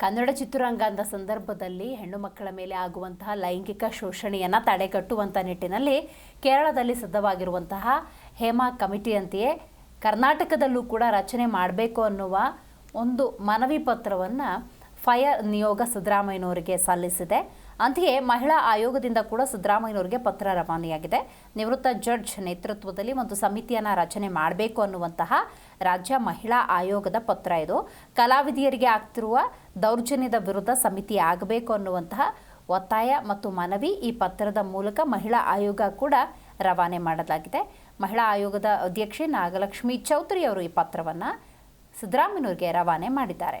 ಕನ್ನಡ ಚಿತ್ರರಂಗದ ಸಂದರ್ಭದಲ್ಲಿ ಹೆಣ್ಣು ಮಕ್ಕಳ ಮೇಲೆ ಆಗುವಂತಹ ಲೈಂಗಿಕ ಶೋಷಣೆಯನ್ನು ತಡೆಗಟ್ಟುವಂಥ ನಿಟ್ಟಿನಲ್ಲಿ ಕೇರಳದಲ್ಲಿ ಸಿದ್ಧವಾಗಿರುವಂತಹ ಹೇಮಾ ಕಮಿಟಿಯಂತೆಯೇ ಕರ್ನಾಟಕದಲ್ಲೂ ಕೂಡ ರಚನೆ ಮಾಡಬೇಕು ಅನ್ನುವ ಒಂದು ಮನವಿ ಪತ್ರವನ್ನು ಫೈರ್ ನಿಯೋಗ ಸಿದ್ದರಾಮಯ್ಯನವರಿಗೆ ಸಲ್ಲಿಸಿದೆ. ಅಂತೆಯೇ ಮಹಿಳಾ ಆಯೋಗದಿಂದ ಕೂಡ ಸಿದ್ದರಾಮಯ್ಯನವರಿಗೆ ಪತ್ರ ರವಾನೆಯಾಗಿದೆ. ನಿವೃತ್ತ ಜಡ್ಜ್ ನೇತೃತ್ವದಲ್ಲಿ ಒಂದು ಸಮಿತಿಯನ್ನು ರಚನೆ ಮಾಡಬೇಕು ಅನ್ನುವಂತಹ ರಾಜ್ಯ ಮಹಿಳಾ ಆಯೋಗದ ಪತ್ರ ಇದು. ಕಲಾವಿದೆಯರಿಗೆ ಆಗ್ತಿರುವ ದೌರ್ಜನ್ಯದ ವಿರುದ್ಧ ಸಮಿತಿ ಆಗಬೇಕು ಅನ್ನುವಂತಹ ಒತ್ತಾಯ ಮತ್ತು ಮನವಿ ಈ ಪತ್ರದ ಮೂಲಕ ಮಹಿಳಾ ಆಯೋಗ ಕೂಡ ರವಾನೆ ಮಾಡಲಾಗಿದೆ. ಮಹಿಳಾ ಆಯೋಗದ ಅಧ್ಯಕ್ಷೆ ನಾಗಲಕ್ಷ್ಮಿ ಚೌಧರಿ ಅವರು ಈ ಪತ್ರವನ್ನು ಸಿದ್ದರಾಮಯ್ಯನವರಿಗೆ ರವಾನೆ ಮಾಡಿದ್ದಾರೆ.